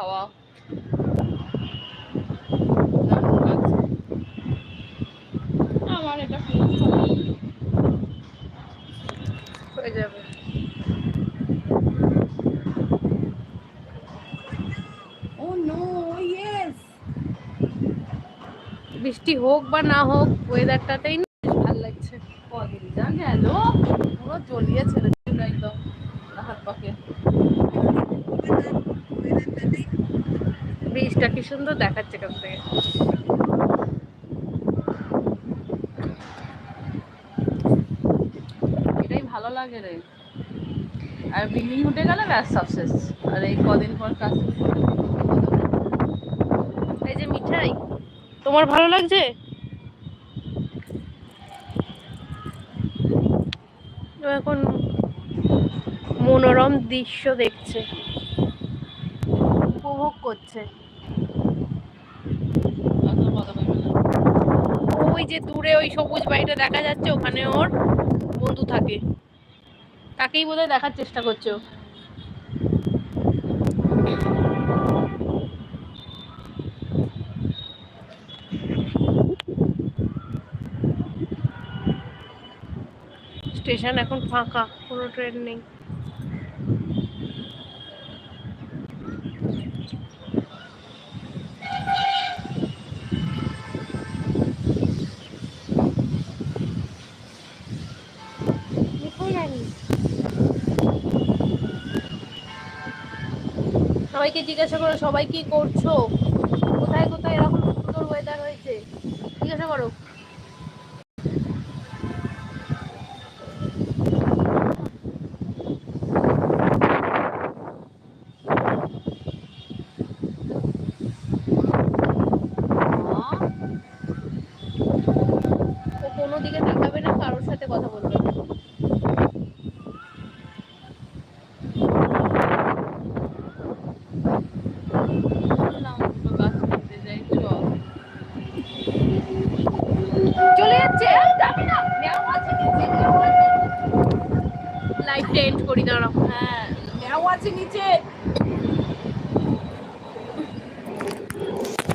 খাওয়া। আমার এটা হয়ে. বৃষ্টি হোক বা না হোক ওয়েদারটাতেই না ভালো লাগছে। কদিন যা গেল, পুরো জ্বলিয়ে ছেড়ে দিল একদম। হাত পাকে ব্রিজটা কি সুন্দর দেখাচ্ছে এখান থেকে। এটাই ভালো লাগে রে। আর বিল্ডিং উঠে গেলে ব্যাস শেষ। আর এই কদিন পর কাজ এই যে মিঠাই, তোমার ভালো লাগছে? এখন মনোরম দৃশ্য দেখছে। উপভোগ করছে। ওই যে দূরে ওই সবুজ বাড়িটা দেখা যাচ্ছে, ওখানে ওর বন্ধু থাকে। তাকেই বোধহয় দেখার চেষ্টা করছে স্টেশন এখন ফাঁকা, কোনো ট্রেন নেই। সবাইকে জিজ্ঞাসা করো সবাই কি করছ? কোথায় কোথায় এরকম সুন্দর ওয়েদার হয়েছে? জিজ্ঞাসা করো। লাইফটা এন্ড করি দাঁড়াও। হ্যাঁ আছে নিচে।